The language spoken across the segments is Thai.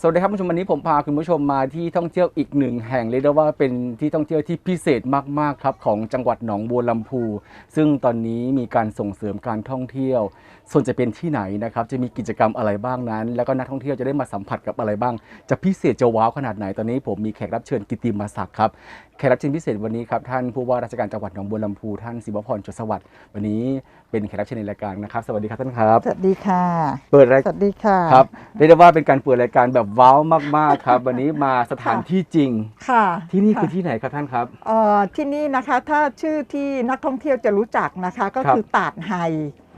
สวัสดีครับคุณผู้ชมวันนี้ผมพาคุณผู้ชมมาที่ท่องเที่ยวอีกหนึ่งแห่งเรียกได้ว่าเป็นที่ท่องเที่ยวที่พิเศษมากๆครับของจังหวัดหนองบัวลำพู ซึ่งตอนนี้มีการส่งเสริมการท่องเที่ยว ส่วนจะเป็นที่ไหนนะครับจะมีกิจกรรมอะไรบ้างนั้น แล้วก็นักท่องเที่ยวจะได้มาสัมผัสกับอะไรบ้าง จะพิเศษจะว้าวขนาดไหนตอนนี้ผมมีแขกรับเชิญกิติมาศักดิ์ครับแขกรับเชิญพิเศษวันนี้ครับท่านผู้ว่าราชการจังหวัดหนองบัวลำพู ท่านศิวพรจดสวัสดิ์วันนี้ เป็นแขกรับเชิญในรายการนะครับ สวัสดีครับท่านครับ สวัสดีค่ะ เปิดรายสวัสดีค่ะครับเรียกได้ว่าเป็นการเปิดรายการแบบว้าวมากๆครับ วันนี้มาสถานที่จริง ค่ะ ที่นี่คือค่ะที่ไหนครับท่านครับเอ่อที่นี่นะคะถ้าชื่อที่นักท่องเที่ยวจะรู้จักนะคะ ก็ครับคือตาดไฮ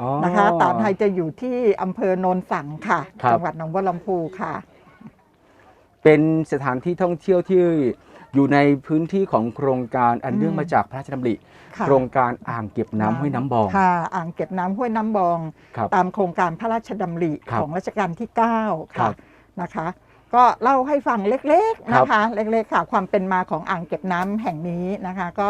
อ๋อนะคะ ตาดไฮจะอยู่ที่อำเภอโนนสังค่ะครับจังหวัดหนองบัวลำพูค่ะ เป็นสถานที่ท่องเที่ยวที่อยู่ในพื้นที่ของโครงการอันอืมเนื่องมาจากพระราชดำริ ค่ะ โครงการอ่างเก็บน้ำห้วยน้ำบอง ค่ะ อ่างเก็บน้ำห้วยน้ำบอง ครับตามโครงการพระราชดำริครับของรัชกาลที่ 9 ครัค่ะบนะคะ ก็เล่าให้ฟังเล็กๆครับนะคะ เล็กๆค่ะ ความเป็นมาของอ่างเก็บน้ำแห่งนี้นะคะ ก็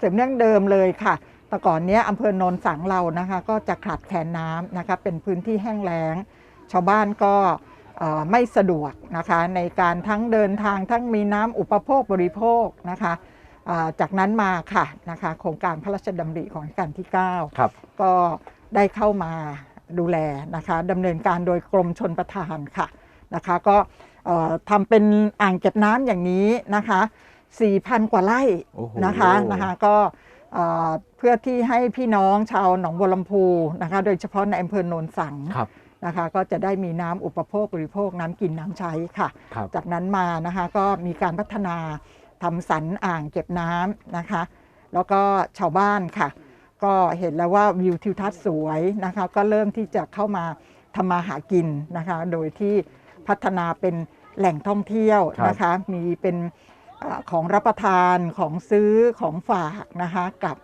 สืบเนื่องเดิมเลยค่ะ แต่ก่อนเนี้ยอำเภอโนนสังเรานะคะ ก็จะขาดแคลนน้ำนะคะ เป็นพื้นที่แห้งแล้ง ชาวบ้านก็เอ่อไม่สะดวกนะคะ ในการทั้งเดินทางทั้งมีน้ำอุปโภคบริโภคนะคะอ่า จากนั้นมาค่ะนะคะโครงการพระราชดำริของรัชกาลที่ 9 ครับ ก็ได้เข้ามาดูแลนะคะดำเนินการโดยกรมชนประทานค่ะนะคะก็เอ่อทำเป็นอ่างเก็บน้ำอย่างนี้นะคะ 4,000 กว่าไร่โอ้โหนะคะนะคะก็เอ่อเพื่อที่ให้พี่น้องชาวหนองบัวลำพูนะคะ โดยเฉพาะในอำเภอโนนสังครับนะคะก็จะได้มีน้ำอุปโภคบริโภคน้ำกินน้ำใช้ค่ะครับจากนั้นมานะคะก็มีการพัฒนา ทำสันอ่างเก็บน้ำนะคะ แล้วก็ชาวบ้านค่ะ ก็เห็นแล้วว่าวิวทิวทัศน์สวยนะคะ ก็เริ่มที่จะเข้ามาทำมาหากินนะคะ โดยที่พัฒนาเป็นแหล่งท่องเที่ยวนะคะ มีเป็นของรับประทานของซื้อของฝากนะคะกับ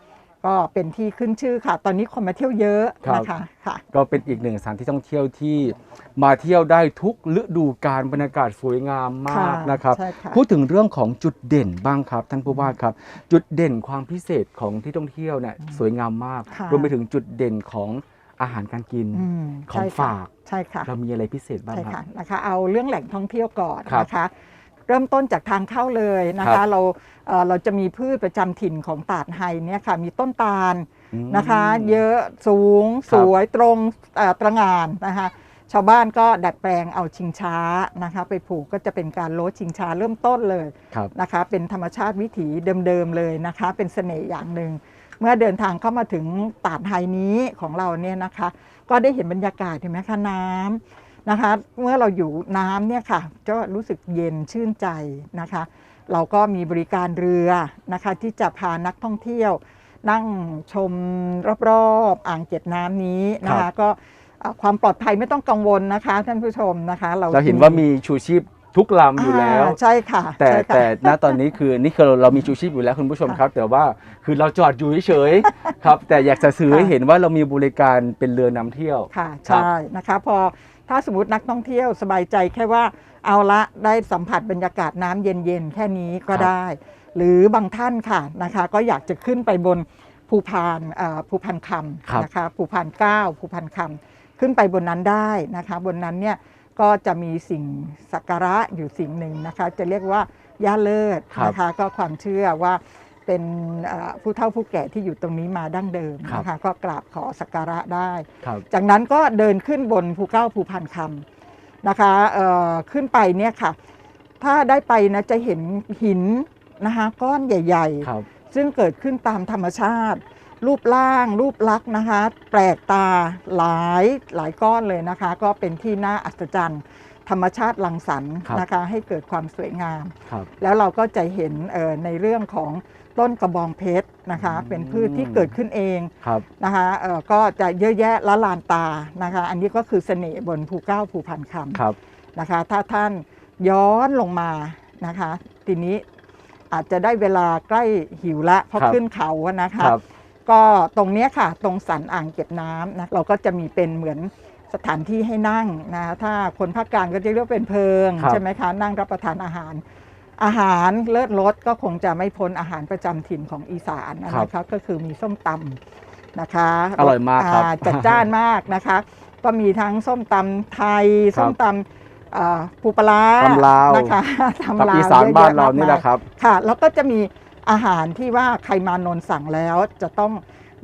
ก็เป็นที่ขึ้นชื่อค่ะ ตอนนี้คนมาเที่ยวเยอะนะคะค่ะ ก็เป็นอีกหนึ่งสถานที่ท่องเที่ยวที่มาเที่ยวได้ทุกฤดูกาลบรรยากาศสวยงามมากค่ะนะครับใช่ค่ะพูดถึงเรื่องของจุดเด่นบ้างครับท่านผู้ว่าครับ จุดเด่นความพิเศษของที่ท่องเที่ยวเนี่ยสวยงามมากค่ะรวมไปถึงจุดเด่นของอาหารการกินอืมของใช่ค่ะฝากใช่ค่ะเรามีอะไรพิเศษบ้างใช่ครัค่ะบนะคะ เอาเรื่องแหล่งท่องเที่ยวก่อนครับนะคะ เริ่มต้นจากทางเข้าเลยนะครัคะ บ เราเอ่อเราจะมีพืชประจำถิ่นของตาดไฮเนี่ยค่ะ มีต้นตาลอืม นะคะ เยอะสูง คสรับ วยตรงเอ่อตระหงานนะคะ ชาวบ้านก็ดัดแปลงเอาชิงช้านะคะ ไปผูกก็จะเป็นการโลดชิงช้าเริ่มต้นเลย ครับ นะคะเป็นธรรมชาติวิถีเดิมๆเลยนะคะ เป็นเสน่ห์อย่างหนึ่ง เมื่อเดินทางเข้ามาถึงตาดไฮนี้ของเราเนี่ยนะคะ ก็ได้เห็นบรรยากาศเห็นไหมคะน้ำ นะคะ เมื่อเราอยู่น้ำเนี่ยค่ะก็รู้สึกเย็นชื่นใจนะคะ เราก็มีบริการเรือนะคะที่จะพานักท่องเที่ยว นั่งชมรอบๆอ่างเก็บน้ำนี้นะครัคะบก็เอ่อความปลอดภัยไม่ต้องกังวลนะคะ ท่านผู้ชมนะคะ เราเราเห็นว่ามีชูชีพทุกลำอยู่แล้วาใช่ค่ะ แต่ใช่ค่ะแต่ณตอนนี้คือนี่คือเราเรามีชูชีพอยู่แล้วคุณผู้ชมครับ แต่ว่าคือเราจอดอยู่เฉยๆครับ แต่อยากจะสื่อให้ค่ะเห็นว่าเรามีบริการเป็นเรือนำเที่ยวค่ะครับใช่นะคะ พอ ถ้าสมมตินักท่องเที่ยวสบายใจแค่ว่าเอาละได้สัมผัสบรรยากาศน้ำเย็นๆ แค่นี้ก็ได้ หรือบางท่านค่ะนะคะ ก็อยากจะขึ้นไปบนภูพานเอ่อภูพันคครับำนะคะภูพานเก้าภูพันคำขึ้นไปบนนั้นได้นะคะ บนนั้นเนี่ยก็จะมีสิ่งสักการะอยู่สิ่งหนึ่งนะคะ จะเรียกว่าย่าเลิศนะคะ ก็ความเชื่อว่า เป็นเอ่อผู้เฒ่าผู้แก่ที่อยู่ตรงนี้มาดั้งเดิมนะคะก็กราบขอสักการะได้ครับจากนั้นก็เดินขึ้นบนภูเก้าภูพันคำนะคะเอ่อขึ้นไปเนี่ยค่ะ ถ้าได้ไปนะจะเห็นหินนะคะก้อนใหญ่ครับๆซึ่งเกิดขึ้นตามธรรมชาติ รูปร่างรูปลักษณ์นะคะแปลกตาหลายหลายก้อนเลยนะคะ ก็เป็นที่น่าอัศจรรย์ธรรมชาติลังสรรค์ครับนะคะให้เกิดความสวยงามครับแล้วเราก็จะเห็นเอ่อในเรื่องของ ต้นกระบองเพชรนะคะอืมเป็นพืชที่เกิดขึ้นเองครับนะคะเอ่อก็จะเยอะแยะละลานตานะคะ อันนี้ก็คือเสน่ห์บนภูเก้าภูพันคครับำนะคะ ถ้าท่านย้อนลงมานะคะ ทีนี้อาจจะได้เวลาใกล้หิวละเพราะครับขึ้นเขาอะนะคะ ครับ ก็ตรงเนี้ยค่ะ ตรงสันอ่างเก็บน้ำนะเราก็จะมีเป็นเหมือนสถานที่ให้นั่งนะถ้าคนภาคกลางก็จะเรียกว่าเป็นเพิง ครับ ใช่ไหมคะ นั่งรับประทานอาหาร อาหารเลิศรสก็คงจะไม่พ้นอาหารประจำถิ่นของอีสานนะคะก็คือมีส้มตำนะคะอร่อยมากครับ อ่จัดจ้านมากนะคะ ก็มีทั้งส้มตำไทยครับส้มตอ่าปูปลาร้าตำลาว นะคะกับตำลาวอีสานบ้านเรายอะๆนี่แหละมกมยครับ ค่ะ แล้วก็จะมีอาหารที่ว่าใครมานนท์สั่งแล้วจะต้อง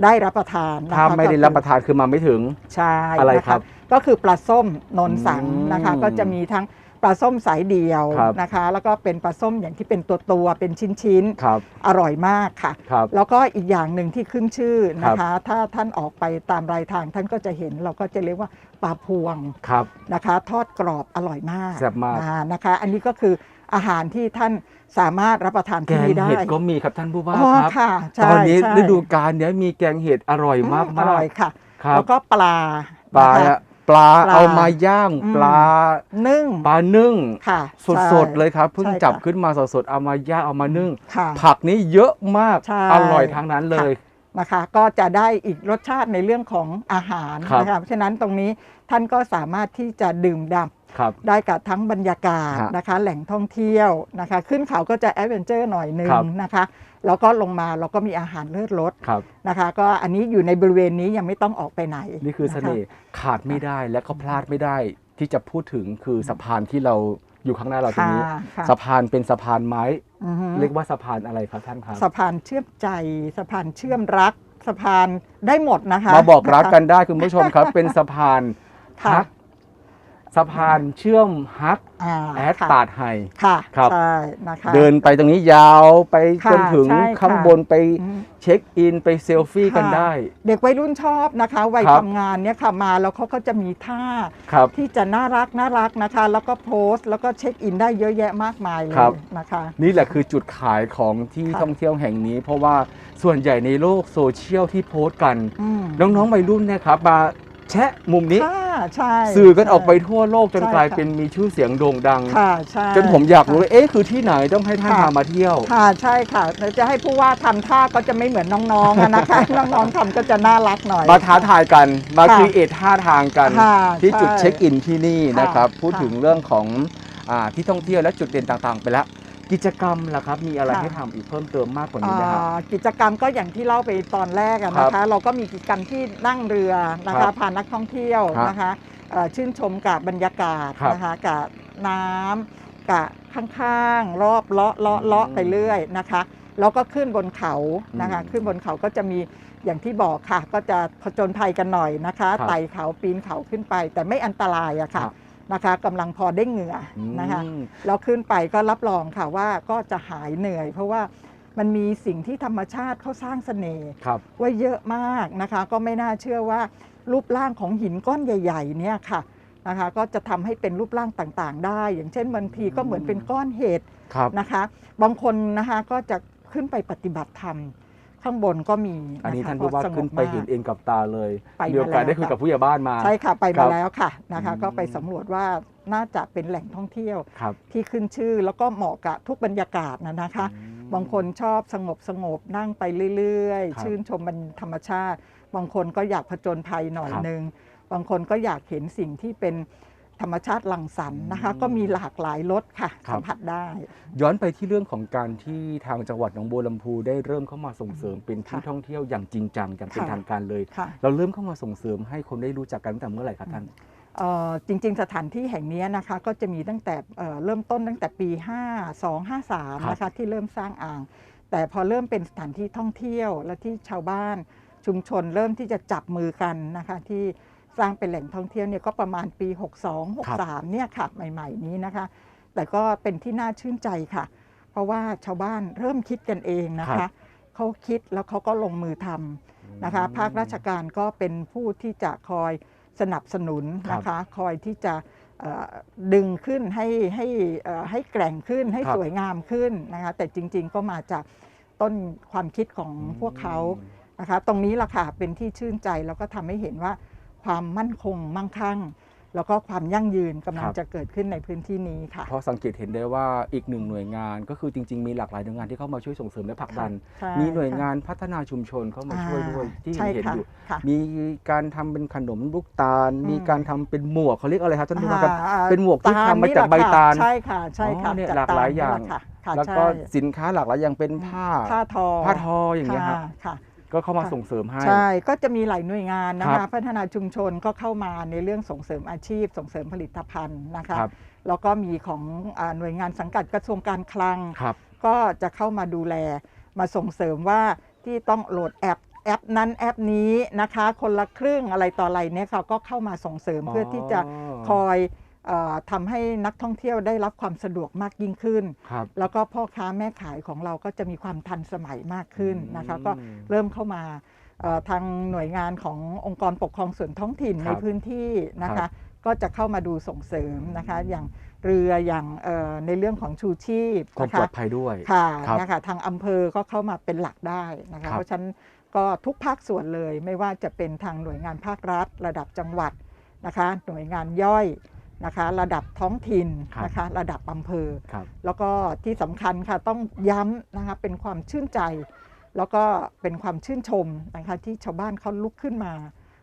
ได้รับประทานนะคะถ้าไม่ได้รับประทานคือมาไม่ถึง ใช่อะไรนะะครับก็คือปลาส้มนนท์สั่งนะคะ อืมก็จะมีทั้ง ปลาส้มสายเดียวครับนะคะ แล้วก็เป็นปลาส้มอย่างที่เป็นตัวตัวๆเป็นชิ้นครับๆอร่อยมากค่ะ ครับแล้วก็อีกอย่างหนึ่งที่ขึ้นชื่อนะครัคะบถ้าท่านออกไปตามรายทางท่านก็จะเห็นเราก็จะเรียกว่าปลาพวงครับ นะคะ ทอดกรอบอร่อยมากแซ่บมาก อ่นะคะ อันนี้ก็คืออาหารที่ท่านสามารถรับประทานแกที่งนี่ได้เห็ดก็มีครับท่านผู้ว่าอ๋อครับ ค่ะใช่ตอนนี้ใช่ฤดูกาลเนี้ยมีแกงเห็ดอร่อยมากอืมากอร่อยค่ะ ครับ แล้วก็ปลาปลานะคะเนี่ย ปลาปลาเอามาย่างอืม ปลานึ่งปลานึ่ง ค่ะสดใช่สดๆเลยครับเพิ่งใช่ค่ะจับขึ้นมาสดสดๆเอามาย่างเอามานึ่ง ค่ะ ผักนี้เยอะมากใช่ อร่อยทั้งนั้นเลย นะคะก็จะได้อีกรสชาติในเรื่องของอาหารครับ นะคะเพราะฉะนั้นตรงนี้ท่านก็สามารถที่จะดื่มด่ำ ครับ ได้กับทั้งบรรยากาศฮะนะคะ แหล่งท่องเที่ยวนะคะ ขึ้นเขาก็จะแอดเวนเจอร์หน่อยหนึงครับ นะคะ แล้วก็ลงมาเราก็มีอาหารเลิศรสครับ นะคะ ก็อันนี้อยู่ในบริเวณนี้ยังไม่ต้องออกไปไหนนี่คือเสน่ห์ขาดไม่ได้และก็พลาดไม่ได้ ที่จะพูดถึงคือสะพานที่เราอยู่ข้างหน้าเราตรงค่ะนี้ ค่ะสะพานเป็นสะพานไม้ อือฮึ เรียกว่าสะพานอะไรครับท่านครับสะพานเชื่อมใจสะพานเชื่อมรักสะพานได้หมดนะคะมาบอกรักกัะนได้คุณผู้ชมครับ เป็นสะพานค่ะฮัก สะพานเชื่อมฮักคะแอดค่ะตาดไฮ ค่ะครับ ใช่นะคะ เดินไปตรงนี้ยาวไปค่ะจนถึงใช่ค่ะข้างบนไปอืม เช็คอินไปเซลฟี่กันค่ะได้ เด็กวัยรุ่นชอบนะคะวัยครับ ทำงานเนี่ยค่ะมาแล้วเขาก็จะมีท่า ครับ ที่จะน่ารักน่ารักนะคะ แล้วก็โพสต์ แล้วก็เช็คอินได้เยอะแยะมากมายเลครัยบ นะคะ นี่แหละคือจุดขายของที่ค่ะ ท่องเที่ยวแห่งนี้ เพราะว่าส่วนใหญ่ในโลกโซเชียลที่โพสต์กัน อืม น้องๆวัยรุ่นเนะครับมา แชะมุมนี้ ค่ะใช่สื่อกันออกไปทั่วโลกจนใช่กลายค่ะเป็นมีชื่อเสียงโด่งดัง ค่ะใช่จนผมอยากรู้เลยเอ๊ะคือที่ไหนต้องให้ท่านค่ะพามาเที่ยว ค่ะใช่ค่ะแล้วจะให้ผู้ว่าทำท่าก็จะไม่เหมือนน้องๆอะนะคะ น้องๆทำก็จะน่ารักหน่อย มาท้าทายกันมาค่ะครีเอทท่าทางกัน ค่ะที่จุดใช่เช็คอินที่นี่นะครับ ค่ะพูดถึงเรื่องของอาที่ท่องเที่ยวและจุดเด่นต่างๆ ไปแล้ว กิจกรรมล่ะครับ มีอะไรค่ะ ให้ทำอีกเพิ่มเติมมากกว่านี้ไหมครับ อ่ากิจกรรมก็อย่างที่เล่าไปตอนแรกอะนะคะเราก็มีกิจกรรมที่นั่งเรือนะครัคะบพานักท่องเที่ยวครับนะคะเอ่อชื่นชมกับบรรยากาศครับนะคะกับน้ำกับข้างๆ รอบเลาะเลาะเลาะอืมไปเรื่อยนะคะแล้วก็ขึ้นบนเขานะคะ อืมขึ้นบนเขาก็จะมีอย่างที่บอกค่ะ ก็จะผจญภัยกันหน่อยนะคะครับไต่เขาปีนเขาขึ้นไป แต่ไม่อันตรายอะค่ะ ครับ นะคะกำลังพอได้เหงื่ออนะคะอืมเราขึ้นไปก็รับรองค่ะว่าก็จะหายเหนื่อย เพราะว่ามันมีสิ่งที่ธรรมชาติเขาสร้างเสน่ห์ครับไว้เยอะมากนะคะ ก็ไม่น่าเชื่อว่ารูปร่างของหินก้อนใหญ่ ๆ เนี่ยค่ะนะคะก็จะทำให้เป็นรูปร่างต่างๆ ได้ อย่างเช่นบางทีก็เหมือนเป็นก้อนเห็ดครับนะคะ บางคนนะคะก็จะขึ้นไปปฏิบัติธรรม ข้างบนก็มีอันนี้ะคะท่านผู้ว่าก็สงบขึ้นไปมากเห็นเองกับตาเลยไปมีโอกาสมาแล้วได้คุยกับผู้ใหญ่บ้านมา ใช่ค่ะไปครัมาบแล้วค่ะนะคะอืมก็ไปสำรวจว่าน่าจะเป็นแหล่งท่องเที่ยวครับที่ขึ้นชื่อแล้วก็เหมาะกับทุกบรรยากาศนะนะคะอืมบางคนชอบสงบสงบนั่งไปเรื่อยครับๆชื่นชมบรรธรรมชาติ บางคนก็อยากผจญภัยหน่อยครับนึง บางคนก็อยากเห็นสิ่งที่เป็น ธรรมชาติลังสรรค์นะคะอืมก็มีหลากหลายรสค่ะครับสัมผัสได้ ย้อนไปที่เรื่องของการที่ทางจังหวัดหนองบัวลำพูได้เริ่มเข้ามาส่งเสริมเป็นที่ค่ะท่องเที่ยวอย่างจริงจังอย่างเป็นค่ะทางการเลยค่ะเราเริ่มเข้ามาส่งเสริมให้คนได้รู้จักกันตั้งแต่เมื่อไหร่ครับท่านเอ่อจริง ๆ สถานที่แห่งนี้นะคะก็จะมีตั้งแต่เอ่อเริ่มต้นตั้งแต่ปี 52 53 นะคะที่เริ่มสร้างอ่าง แต่พอเริ่มเป็นสถานที่ท่องเที่ยวและที่ชาวบ้านชุมชนเริ่มที่จะจับมือกันนะคะที่ สร้างเป็นแหล่งท่องเที่ยวเนี่ยก็ประมาณปี 62 63เนี่ยค่ะใหม่ ๆ นี้นะคะ แต่ก็เป็นที่น่าชื่นใจค่ะ เพราะว่าชาวบ้านเริ่มคิดกันเองนะครัคะบเขาคิดแล้วเขาก็ลงมือทำนะคะ ภาคราชการก็เป็นผู้ที่จะคอยสนับสนุนนะคะ คอยที่จะเอ่อดึงขึ้นให้ให้เอ่อให้แกร่งขึ้นให้ครับสวยงามขึ้นนะคะ แต่จริง ๆ ก็มาจากต้นความคิดของพวกเขานะคะ ตรงนี้ล่ะค่ะเป็นที่ชื่นใจแล้วก็ทำให้เห็นว่า ความมั่นคงมั่งคั่ง แล้วก็ความยั่งยืนกำลังจะเกิดขึ้นในพื้นที่นี้ค่ะ เพราะสังเกตเห็นได้ว่าอีกหนึ่งหน่วยงาน ก็คือจริง ๆ มีหลากหลายหน่วยงานที่เข้ามาช่วยส่งเสริมและผลักดันใช่มีหน่วยค่ะงานพัฒนาชุมชนเข้ามาช่วยด้วยอ่าที่ใช่เห็นค่ะอยู่ค่ะมีการทำเป็นขนมลูกตาลอืมมีการทำเป็นหมวกเขาเรียกอะไรครับท่านผู้ว่าครับอ่าเป็นหมวกที่ตลทำมาจากใบตาลใช่ค่ะใช่ค่ะอ๋อเนี่ยจหลากหลายตอย่างนี่แหละค่ะค่ะแล้วก็ใช่สินค้าหลากหลายอย่างเป็นผ้าผ้าทอผ้าทออย่างเงี้ยครับค่ะค่ะ ก็เข้ามาค่ะ ส่งเสริมให้ ใช่ ก็จะมีหลายหน่วยงานนะครัคะบพัฒนาชุมชนก็เข้ามาในเรื่องส่งเสริมอาชีพ ส่งเสริมผลิตภัณฑ์นะคะครับ แล้วก็มีของอาหน่วยงานสังกัดกระทรวงการคลัง ครับ ก็จะเข้ามาดูแล มาส่งเสริมว่าที่ต้องโหลดแอปแอปนั้นแอปนี้นะคะ คนละครึ่งอะไรต่ออะไรเนี่ยค่ะก็เข้ามาส่งเสริมเพื่อที่จะคอยเออ ทำให้นักท่องเที่ยวได้รับความสะดวกมากยิ่งขึ้นครับแล้วก็พ่อค้าแม่ขายของเราก็จะมีความทันสมัยมากขึ้นนะคะก็อืมเริ่มเข้ามาเอ่อทางหน่วยงานขององค์กรปกครองส่วนท้องถิ่นคในรับพื้นที่นะครัคะบก็จะเข้ามาดูส่งเสริมนะคะอย่างเรืออย่างเอ่อในเรื่องของชูชีพความนะปลอคะดภัยด้วยค่ะครับนะคะทางอำเภอก็เข้ามาเป็นหลักได้นะครัคะบเพราะฉะนั้นก็ทุกภาคส่วนเลยไม่ว่าจะเป็นทางหน่วยงานภาครัฐ ระดับจังหวัดนะคะหน่วยงานย่อย นะคะระดับท้องถิ่นนะคะระดับอำเภอครับแล้วก็ที่สำคัญค่ะต้องย้ำนะคะเป็นความชื่นใจ แล้วก็เป็นความชื่นชมนะคะที่ชาวบ้านเขาลุกขึ้นมา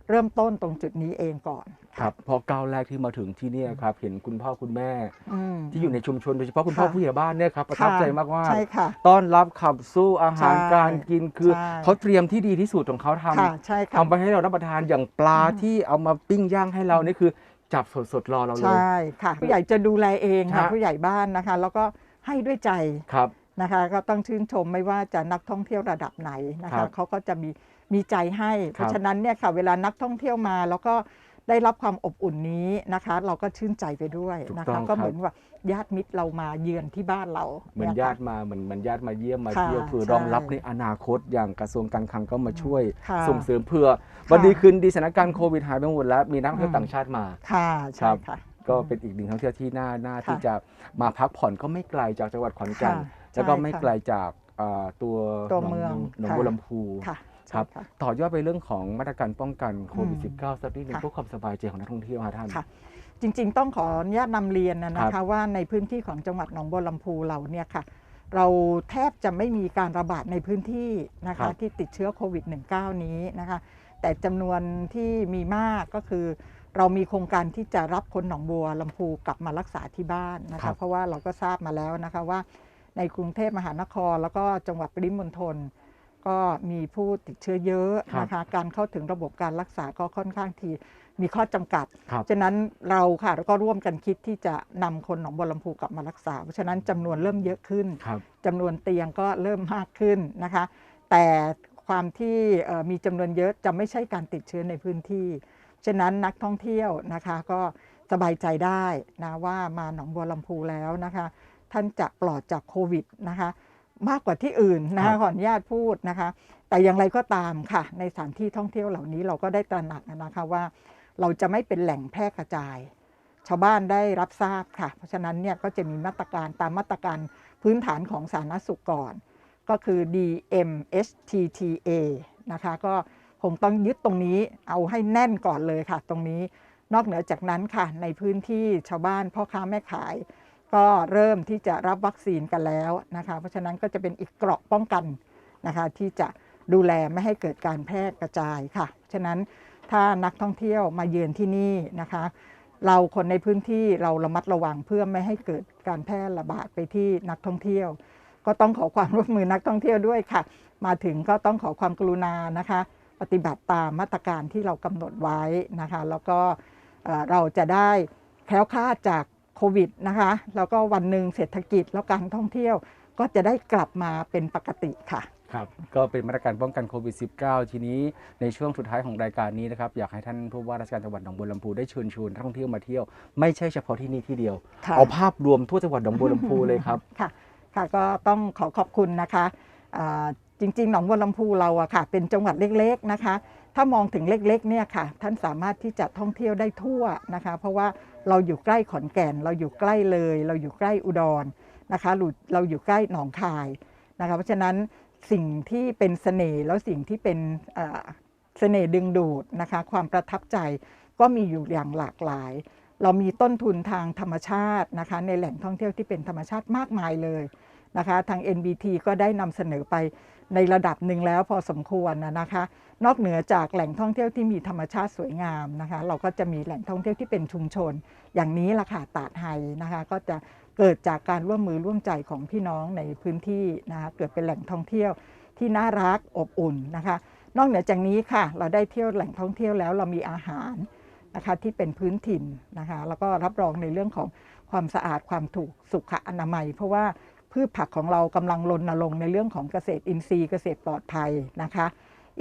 เริ่มต้นตรงจุดนี้เองก่อนครับพอก้าวแรกที่มาถึงที่เนี่ยครับเห็นคุณพ่อคุณแม่อืมที่อยู่ในชุมชนโดยเฉพาะคุณพ่อค่ะผู้ใหญ่บ้านเนี่ยครับประทับใจมากว่าใช่ค่ะต้อนรับขับสู้อาหารใช่การกินคือใช่เขาเตรียมที่ดีที่สุดของเขาทค่ะใช่ำค่ะทำไปให้เรารับประทานอย่างปลาอืมที่เอามาปิ้งย่างให้เรานี่คือ จับสดๆรอเราเลย ใช่ค่ะผู้ใหญ่จะดูแลเองค่ะฮะ ผู้ใหญ่บ้านนะคะ แล้วก็ให้ด้วยใจครับ นะคะ ก็ต้องชื่นชมไม่ว่าจะนักท่องเที่ยวระดับไหนนะครัคะบเขาก็จะมีมีใจให้ เพครัราะบฉะนั้นเนี่ยค่ะเวลานักท่องเที่ยวมา แล้วก็ได้รับความอบอุ่นนี้นะคะ เราก็ชื่นใจไปด้วยนะคะก็เหมือนว่า ญาติมิตรเรามาเยือนที่บ้านเราเหมือนค่ะญาติมาเหมือนเหมือนญาติมาเยี่ยมมาค่ะเที่ยวเพื่อใช่รองรับในอนาคตอย่างกระทรวงการคลังก็มาช่วยค่ะส่งเสริมเพื่อค่ะวันดีคืนดีสถานการณ์โควิดหายไปหมดแล้วมีนักท่องเที่ยวอืมต่างชาติมาค่ะครัใช่บค่ะก็เป็นอีกหนึ่งท่องเที่ยวที่น่าน่าค่ะที่จะมาพักผ่อนก็ไม่ไกลจากจังหวัดขอนแก่นค่ะแล้วก็ใช่ไม่ค่ะไกลจากอ่าตัวตัวหนเมืองหนองค่ะบัวลำพูค่ะครับใช่ค่ะต่อยอดไปเรื่องของมาตรการป้องกันโควิดอืม -19 สักนิดหนึงค่ะเพื่อความสบายใจของนักท่องเที่ยวค่ะท่านค่ะ จริงๆ ต้องขออนุญาตนำเรียนนะนะครัคะบว่าในพื้นที่ของจังหวัดหนองบัวลำพูเราเนี่ยค่ะเราแทบจะไม่มีการระบาดในพื้นที่นะครัคะบ ที่ติดเชื้อโควิด -19 นี้นะคะ แต่จำนวนที่มีมากก็คือ เรามีโครงการที่จะรับคนหนองบัวลำพูกลับมารักษาที่บ้านนะครัคะบ เพราะว่าเราก็ทราบมาแล้วนะคะว่าในกรุงเทพมหานครแล้วก็จังหวัดปริมณฑล ก็มีผู้ติดเชื้อเยอะนะคะการเข้าถึงระบบการรักษาก็ค่อนข้างทีมีข้อจำกัดครับฉะนั้นเราค่ะก็ร่วมกันคิดที่จะนำคนหนองบัวลำพูกลับมารักษา เพราะฉะนั้นจำนวนเริ่มเยอะขึ้นครับจำนวนเตียงก็เริ่มมากขึ้นนะคะ แต่ความที่เอ่อมีจำนวนเยอะจะไม่ใช่การติดเชื้อในพื้นที่ ฉะนั้นนักท่องเที่ยวนะคะก็สบายใจได้นะว่ามาหนองบัวลำพูแล้วนะคะ ท่านจะปลอดจากโควิดนะคะ มากกว่าที่อื่นนะครัคะบขออนุญาตพูดนะคะ แต่อย่างไรก็ตามค่ะ ในสถานที่ท่องเที่ยวเหล่านี้เราก็ได้ตระหนักนะคะว่า เราจะไม่เป็นแหล่งแพร่กระจาย ชาวบ้านได้รับทราบค่ะ เพราะฉะนั้นเนี่ยก็จะมีมาตรการตามมาตรการพื้นฐานของสาธารณสุขก่อน ก็คือ DMHTTA นะคะก็คงต้องยึดตรงนี้เอาให้แน่นก่อนเลยค่ะ ตรงนี้นอกเหนือจากนั้นค่ะ ในพื้นที่ชาวบ้านพ่อค้าแม่ขาย ก็เริ่มที่จะรับวัคซีนกันแล้วนะคะเพราะฉะนั้นก็จะเป็นอีกเกราะป้องกันนะคะที่จะดูแลไม่ให้เกิดการแพร่กระจายค่ะฉะนั้นถ้านักท่องเที่ยวมาเยือนที่นี่นะคะ เราคนในพื้นที่เราระมัดระวังเพื่อไม่ให้เกิดการแพร่ระบาดไปที่นักท่องเที่ยว ก็ต้องขอความร่วมมือนักท่องเที่ยวด้วยค่ะ มาถึงก็ต้องขอความกรุณานะคะ ปฏิบัติตามมาตรการที่เรากำหนดไว้นะคะ แล้วก็เราจะได้แคล้วคลาดจาก ควิดนะคะ แล้วก็วันหนึ่งเศรษฐกิจแล้วการท่องเที่ยวก็จะได้กลับมาเป็นปกติค่ะครับก็เป็นมาตรการป้องกันโควิด -19 ทีนี้ในช่วงสุดท้ายของรายการนี้นะครับอยากให้ท่านผู้ว่าราชการจังหวัดหนองบัวลำพูได้เชิญชวนนักท่องเที่ยวมาเที่ยว ไม่ใช่เฉพาะที่นี่ที่เดียวค่ะเอาภาพรวมทั่วจังหวัดหนองบัวลำพูเลยครับค่ะค่ะก็ต้องขอขอบคุณนะคะอ่าจริงๆ หนองบัวลำพูเราอะค่ะเป็นจังหวัดเล็กๆนะคะ ถ้ามองถึงเล็กๆเนี่ยค่ะท่านสามารถที่จะท่องเที่ยวได้ทั่วนะคะ เพราะว่าเราอยู่ใกล้ขอนแก่น เราอยู่ใกล้เลย เราอยู่ใกล้อุดรนะคะเราอยู่ใกล้หนองคายนะคะเพราะฉะนั้นสิ่งที่เป็นเสน่ห์แล้วสิ่งที่เป็นเสน่ห์ดึงดูดนะคะความประทับใจก็มีอยู่อย่างหลากหลาย เรามีต้นทุนทางธรรมชาตินะคะในแหล่งท่องเที่ยวที่เป็นธรรมชาติมากมายเลยนะคะทาง NBT ก็ได้นำเสนอไป ในระดับหนึ่งแล้วพอสมควรนะคะ นอกเหนือจากแหล่งท่องเที่ยวที่มีธรรมชาติสวยงามนะคะ เราก็จะมีแหล่งท่องเที่ยวที่เป็นชุมชน อย่างนี้ล่ะค่ะตาดไฮนะคะ ก็จะเกิดจากการร่วมมือร่วมใจของพี่น้องในพื้นที่นะคะเกิดเป็นแหล่งท่องเที่ยวที่น่ารักอบอุ่นนะคะ นอกเหนือจากนี้ค่ะ เราได้เที่ยวแหล่งท่องเที่ยวแล้วเรามีอาหารนะคะที่เป็นพื้นถิ่นนะคะ แล้วก็รับรองในเรื่องของความสะอาดความถูกสุขอนามัย เพราะว่า พืชผักของเรากำลังรณรงค์ในเรื่องของเกษตรอินทรีย์เกษตรปลอดภัยนะคะ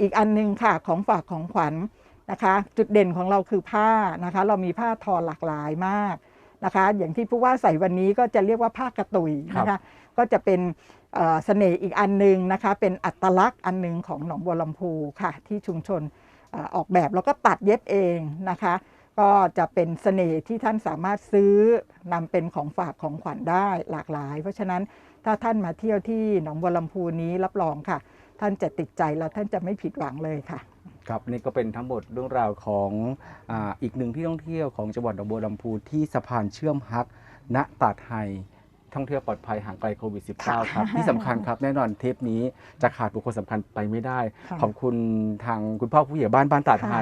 อีกอันหนึงค่ะของฝากของขวัญนะคะ จุดเด่นของเราคือผ้านะคะ เรามีผ้าทอหลากหลายมากนะคะ อย่างที่ผู้ว่าใส่วันนี้ก็จะเรียกว่าผ้ากระตุยนะคะ ก็จะเป็นเอ่อเสน่ห์อีกอันหนึ่งนะคะ เป็นอัตลักษณ์อันหนึ่งของหนองบัวลำพูค่ะ ที่ชุมชนเอ่อออกแบบแล้วก็ตัดเย็บเองนะคะ ก็จะเป็นเสน่ห์ที่ท่านสามารถซื้อนำเป็นของฝากของขวัญได้หลากหลาย เพราะฉะนั้นถ้าท่านมาเที่ยวที่หนองบัวลำพูนี้รับรองค่ะ ท่านจะติดใจแล้วท่านจะไม่ผิดหวังเลยค่ะ ครับนี่ก็เป็นทั้งหมดเรื่องราวของอาอีกหนึ่งที่ท่องเที่ยวของจังหวัดหนองบัวลำพูที่สะพานเชื่อมฮัก ณตาดไฮ ท่องเที่ยวปลอดภัยห่างไกลโควิด -19 ครับ ที่สำคัญครับแน่นอนเทปนี้จะขาดบุคคลสำคัญไปไม่ได้ ค่ะขอบคุณทางคุณพ่อผู้ใหญ่บ้านบ้านตาดไฮ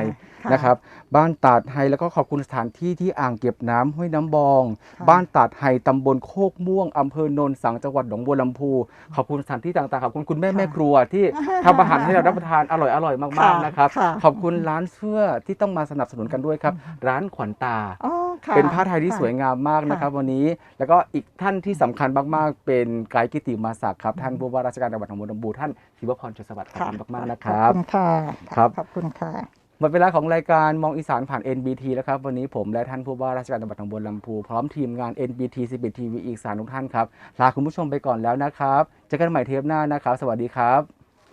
ค่ะนะครับ บ้านตาดไฮแล้วก็ขอบคุณสถานที่ที่อ่างเก็บน้ำห้วยน้ำบอง ค่ะ บ้านตาดไฮตำบลโคกม่วงอำเภอโนนสังจังหวัดหนองบัวลำพูขอบคุณสถานที่ต่างๆขอบคุณคุณแม่ค่ะแม่ครัวที่ทำอาหารให้เรารับประทานอร่อยอร่อยๆมากๆค่ะนะครับ ค่ะขอบคุณร้านเสื้อที่ต้องมาสนับสนุนกันด้วยครับ ร้านขวัญตา อ๋อค่ะเป็นผ้าไทยที่ค่ะ สวยงามมากนะครับ วันนี้แล้วก็อีกท่านที่สำคัญมาก ๆ เป็นไกด์กิติมาศักดิ์ครับ ท่านผู้ว่าราชการจังหวัดหนองบัวลำพูท่านศิวพรจุสวัสดิ์ขอบคุณมาก ๆ นะครับ ขอบคุณค่ะครับ ขอบคุณค่ะหมดเวลาของรายการมองอีสานผ่าน NBT แล้วครับ วันนี้ผมและท่านผู้ว่าราชการจังหวัดหนองบัวลำพูพร้อมทีมงาน NBT ทีวีอีกสานทุกท่านครับลาคุณผู้ชมไปก่อนแล้วนะครับเจอกันใหม่เทปหน้านะครับ สวัสดีครับ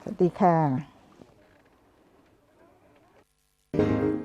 สวัสดีค่ะ